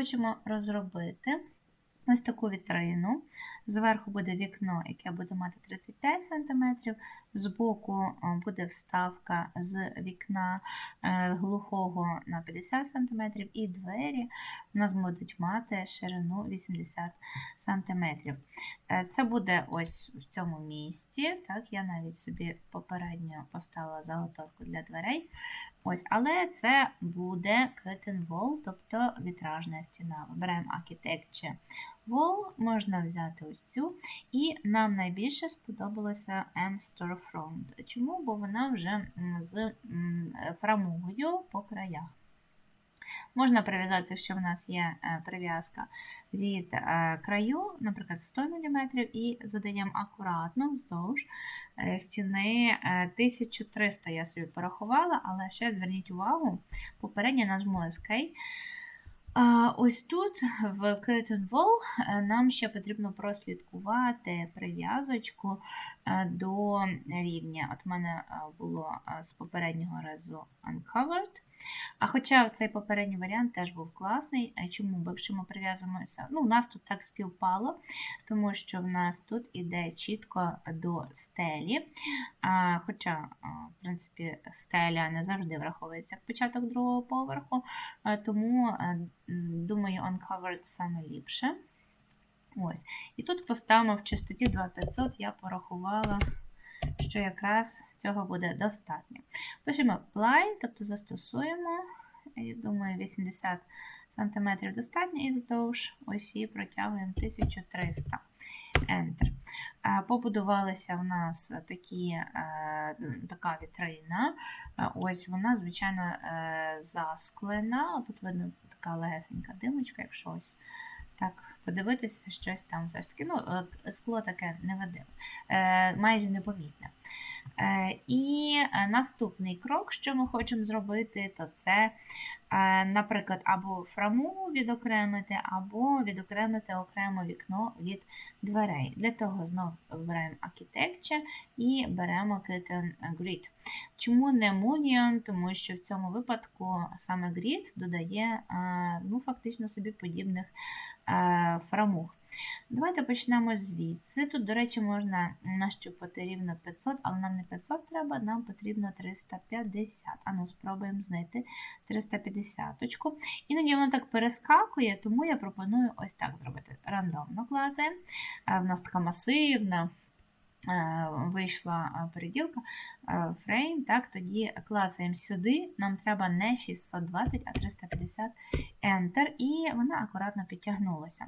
хочемо розробити ось таку вітрину. Зверху буде вікно, яке буде мати 35 см, збоку буде вставка з вікна е, глухого на 50 см, і двері у нас будуть мати ширину 80 см. Е, Це буде ось в цьому місці. Так, Я навіть собі попередньо поставила заготовку для дверей. Ось, Але це буде curtain wall, тобто вітражна стіна. Вибираємо Architecture Wall, можна взяти ось цю. І нам найбільше сподобалося M Storefront. Чому? Бо вона вже з м, фрамугою по краях. Можна прив'язати, якщо в нас є е, прив'язка від е, краю, наприклад, 100 мм, і задаємо акуратно вздовж е, стіни е, 1300 я собі порахувала, але ще зверніть увагу, попередньо нажму Escape. Ось тут в Curtain Wall нам ще потрібно прослідкувати прив'язочку до рівня. От в мене е, було е, з попереднього разу Uncovered. А хоча цей попередній варіант теж був класний. Чому? Бо якщо ми прив'язуємося, ну, у нас тут так співпало, тому що в нас тут іде чітко до стелі. А, Хоча, в принципі, стеля не завжди враховується як початок другого поверху, тому, думаю, Uncovered саме ліпше. Ось. І тут поставимо в частоті 2500, я порахувала, що якраз цього буде достатньо. Пишемо apply, тобто застосуємо. Я думаю, 80 см достатньо і вздовж осі протягуємо 1300 Enter. Побудувалися в нас такі, е, така вітрина. Е, Ось вона, звичайно, е, засклена. Тут видно така легесенька димочка, якщо ось так подивитися, щось там все ж таки. Ну, скло таке невидиме, е, майже непомітне. Е, І е, наступний крок, що ми хочемо зробити, то це, наприклад, або фрамугу відокремити, або відокремити окремо вікно від дверей. Для того знову вибираємо Architecture і беремо Curtain Grid. Чому не Mullion? Тому що в цьому випадку саме Grid додає ну, фактично собі подібних фрамуг. Давайте почнемо звідси. Тут, до речі, можна нащупати рівно 500, але нам не 500 треба, нам потрібно 350. Ану, спробуємо знайти 350. -очку. Іноді воно так перескакує, тому я пропоную ось так зробити. Рандомно клацаємо. Е, В нас така масивна. Е, Вийшла е, переділка, е, фрейм, так, тоді клацаємо сюди, нам треба не 620, а 350 Enter, і вона акуратно підтягнулася.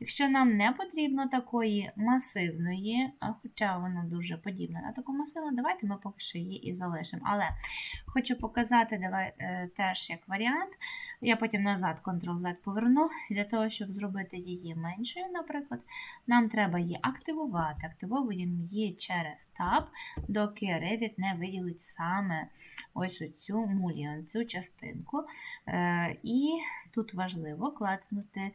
Якщо нам не потрібно такої масивної, хоча вона дуже подібна на таку масивну, давайте ми поки що її і залишимо. Але хочу показати давай, теж як варіант. Я потім назад Ctrl-Z поверну. Для того, щоб зробити її меншою, наприклад, нам треба її активувати. Активовуємо її через Tab, доки Revit не виділить саме ось оцю муліон, цю частинку. Е, І тут важливо клацнути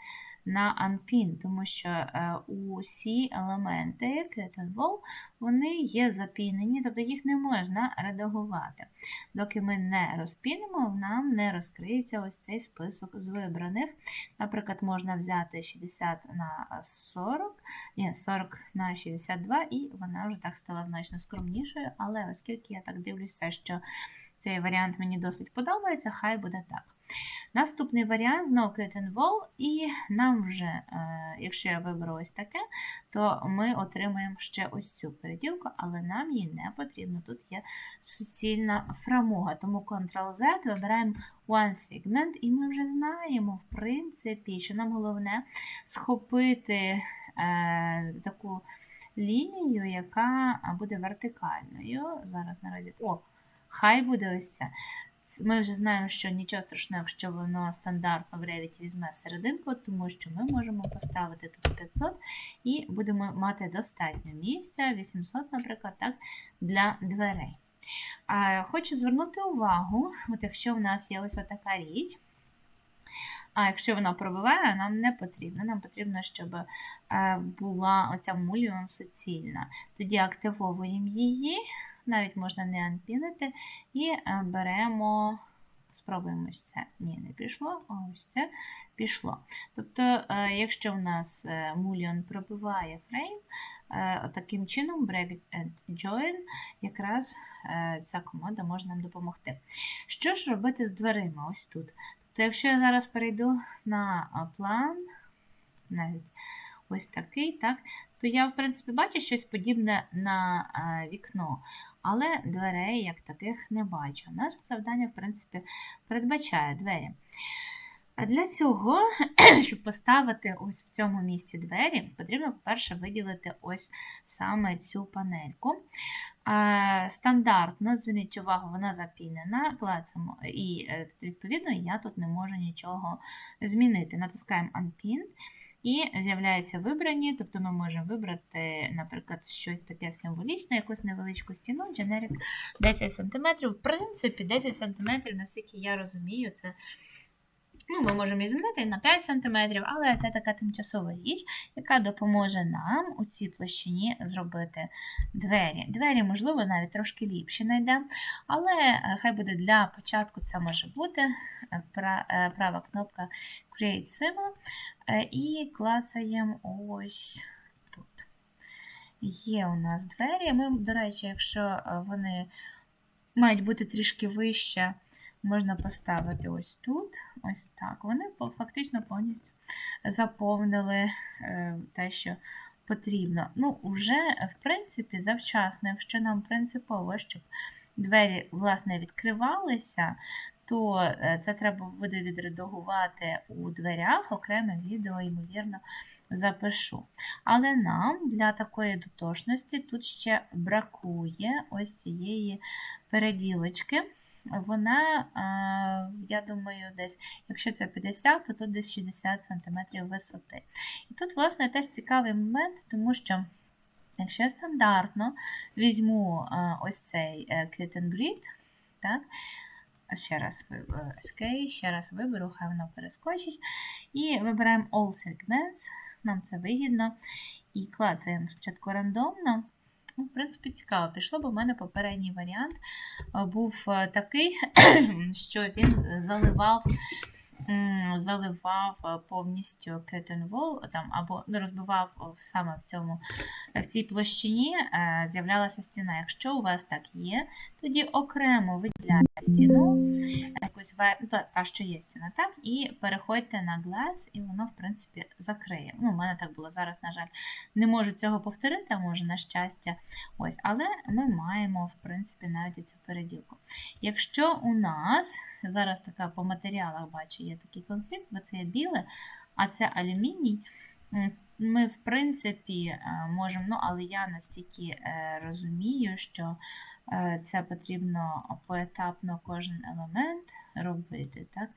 на Unpin, тому що е, усі елементи Wall, вони є запінені, тобто їх не можна редагувати. Доки ми не розпінимо, нам не розкриється ось цей список з вибраних. Наприклад, можна взяти 60 на 40, ні, 40 на 62, і вона вже так стала значно скромнішою, але оскільки я так дивлюся, що цей варіант мені досить подобається, хай буде так. Наступний варіант знову Curtain Wall, і нам вже, е, якщо я виберу ось таке, то ми отримаємо ще ось цю переділку, але нам її не потрібно. Тут є суцільна фрамуга, тому Ctrl-Z вибираємо One Segment, і ми вже знаємо, в принципі, що нам головне схопити е, таку лінію, яка буде вертикальною. Зараз наразі. О, хай буде ось це. Ми вже знаємо, що нічого страшного, якщо воно стандартно в Revit візьме серединку, тому що ми можемо поставити тут 500 і будемо мати достатньо місця, 800, наприклад, так, для дверей. Хочу звернути увагу, от якщо в нас є ось така річ, а якщо вона пробиває, нам не потрібно. Нам потрібно, щоб е, була оця мульйон суцільна. Тоді активовуємо її, навіть можна не анпінити, і е, беремо спробуємо ось це. Ні, не пішло, ось це пішло. Тобто, е, якщо в нас е, Mullion пробиває фрейм, е, таким чином Break and Join, якраз е, ця команда може нам допомогти. Що ж робити з дверима ось тут? Тобто, якщо я зараз перейду на план, навіть ось такий, так, то я, в принципі, бачу щось подібне на а, вікно, але дверей як таких не бачу. Наше завдання, в принципі, передбачає двері. Для цього, щоб поставити ось в цьому місці двері, потрібно, по-перше, виділити ось саме цю панельку. Е, Стандартно, зверніть увагу, вона запінена, клацаємо, і е, відповідно я тут не можу нічого змінити. Натискаємо Unpin. І з'являються вибрані, тобто ми можемо вибрати, наприклад, щось таке символічне, якусь невеличку стіну, generic 10 см. В принципі, 10 см, наскільки я розумію, це Ну, ми можемо її змінити на 5 см, але це така тимчасова річ, яка допоможе нам у цій площині зробити двері. Двері, можливо, навіть трошки ліпші знайдемо, але е, хай буде для початку це може бути е, е, права кнопка Create Symbol і клацаємо ось тут. Є у нас двері. Ми, до речі, якщо вони мають бути трішки вище, можна поставити ось тут, ось так. Вони фактично повністю заповнили е, те, що потрібно. Ну, вже, в принципі, завчасно, якщо нам принципово, щоб двері, власне, відкривалися, то е, це треба буде відредагувати у дверях, окреме відео, ймовірно, запишу. Але нам для такої дотошності тут ще бракує ось цієї переділочки. Вона, е, я думаю, десь, якщо це 50, то тут десь 60 см висоти. І тут, власне, теж цікавий момент, тому що якщо я стандартно візьму е, ось цей е, Kit and Grid, так, ще раз ви- е, SK, ще раз виберу, хай воно перескочить. І вибираємо All Segments, нам це вигідно. І клацаємо спочатку рандомно. Ну, в принципі, цікаво. Пішло, бо в мене попередній варіант. Е, був е, такий, що він заливав, заливав е, повністю curtain wall, там, або ну, розбивав саме в, цьому, в цій площині з'являлася стіна. Якщо у вас так є, тоді окремо виділяєте стіну, якусь ну, та, та, що є стіна, так, і переходьте на glass, і воно, в принципі, закриє. Ну, у мене так було зараз, на жаль, не можу цього повторити, а може, на щастя. Ось, але ми маємо, в принципі, навіть цю переділку. Якщо у нас зараз така по матеріалах бачу, є такий конфлікт, бо це є біле, а це алюміній. Ми, в принципі, е, можемо, ну, але я настільки е, розумію, що е, це потрібно поетапно кожен елемент робити. Так?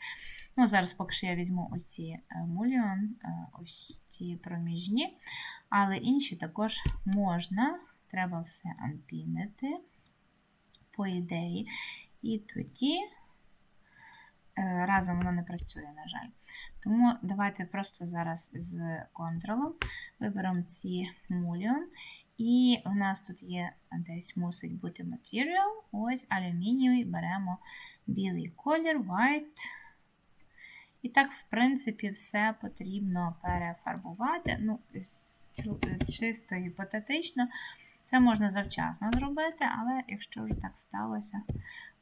Ну, зараз поки що я візьму оці мульйон, ось ці проміжні, але інші також можна. Треба все анпінити, по ідеї. І тоді разом воно не працює, на жаль. Тому давайте просто зараз з контролом виберемо ці мульйон. І у нас тут є десь мусить бути матеріал. Ось алюмінієвий, беремо білий колір, white. І так, в принципі, все потрібно перефарбувати. Ну, чисто гіпотетично. Це можна завчасно зробити, але якщо вже так сталося,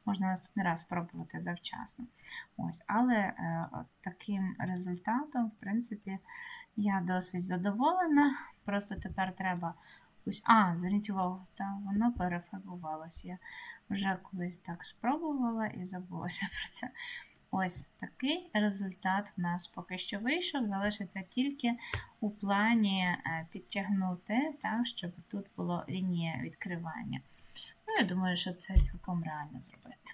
можна наступний раз спробувати завчасно. Ось, Але е, таким результатом, в принципі, я досить задоволена. Просто тепер треба ось. А, зверніть увагу, та, воно перефарбувалося. Я вже колись так спробувала і забулася про це. Ось такий результат в нас поки що вийшов. Залишиться тільки у плані е, підтягнути, так, щоб тут була лінія відкривання. Ну, я думаю, що це цілком реально зробити.